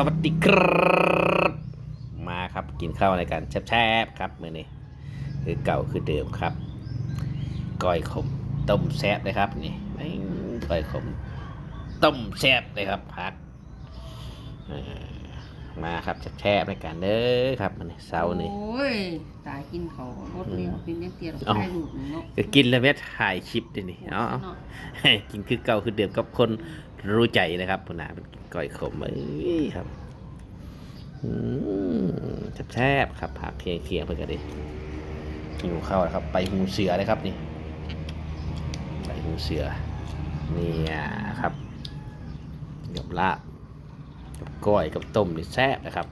สวัสดีครับมาครับกินข้าวในการแช่บๆครับมื่อนี้คือเก่าคือเดิมครับก้อยขมต้มแซ่บเลยครับนี่ก้อยขมต้มแซ่บเลยครับพักอ่อ มาครับแช่บๆในการเด้อครับมันนี้เสาร์นี่โอ้ยตายกินเขารถเร็วเป็นยังเตียเราเอ้าได้ลูกเนาะก็กินแล้วแม่ถ่ายคลิปด้วยนี่เนาะเนาะกินคือเก่าคือเดิมกับคนรู้ใจนะครับพุ่นนาเป็นก้อยขมเอ้ยครับอืมแซ่บๆครับผักเคียงเคียงๆเพื่อนกันดิหิวข้าวแล้วครับ ไปหูเสือเลยครับนี่ ไปหูเสือเนี่ยครับกับลาบ กับก้อยกับต้มนี่แซ่บนะครับ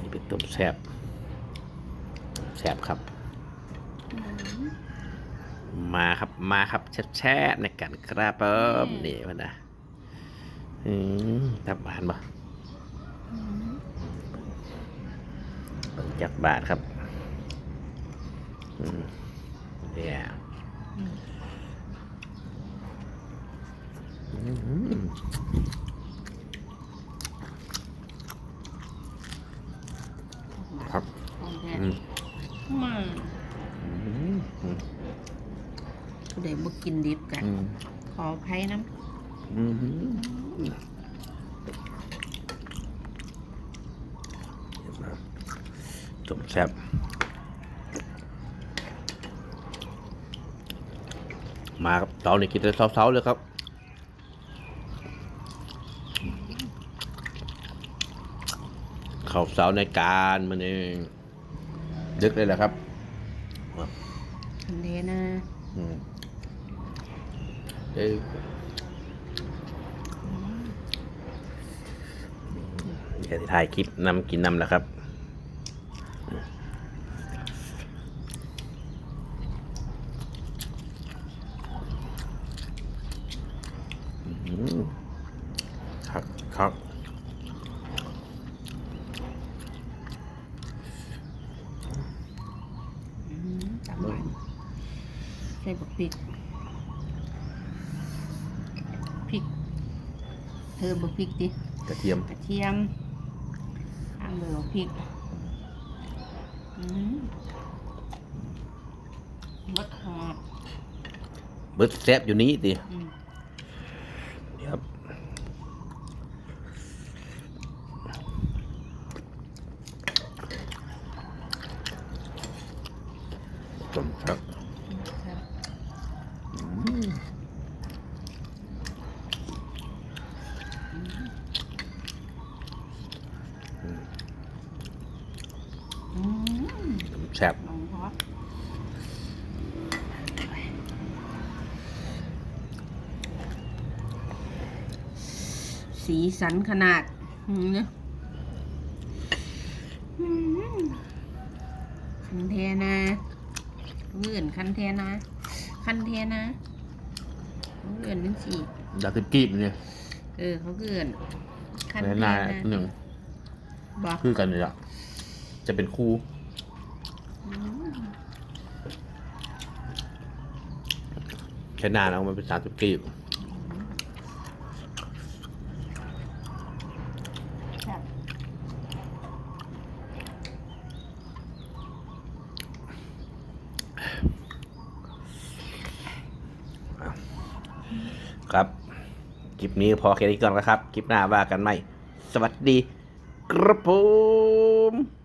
นี่เป็นต้มแซ่บแซ่บครับ มาครับมาครับแช่ๆในการกระเปิมนี่มันนะอืมทับบานบ่เปิดจักบาทครับอืมเนี่ยอืมครับ ของแท้ อืม มา อืมอืม ผู้ใดบ่กินดิบกันอืมขออภัยน้อืมจมแซ่บมาครับเสาร์นี่กินแต่เสาๆเลยครับ เข้าเสาในการมันเองดึกเลยแหละครับำคันเดนะ อืม เอ้ยเดี๋ยวจะถ่ายคลิปนำกินนำแล้วครับอืมครับครับอืมจำไว้ใส่บักพริก พริกเธอบักพริกดิกระเทียม กระเทียมตามด้วยบักพริกอืมบักหอดเบิดแซบอยู่นี้ดิอืมครับต้มครับครับอืม แซ่บ ลองฮอต สีสันขนาดอืมเนี่ยอืมคันเทนะเลื่อนคันเทนะ คันเทนะเขาเลื่อนเป็นสีดาคือกีบเนี่ยเออเขาเลื่อนคันในเทหน้านะหนึ่งบอกคือกันเลยอะจะเป็นคู่อืมแค่หน้าแล้วมันเป็นสามสิบกีบครับ ครับ คลิปนี้พอแค่นี้ก่อนนะครับ คลิปหน้าว่ากันใหม่ สวัสดี ครับผม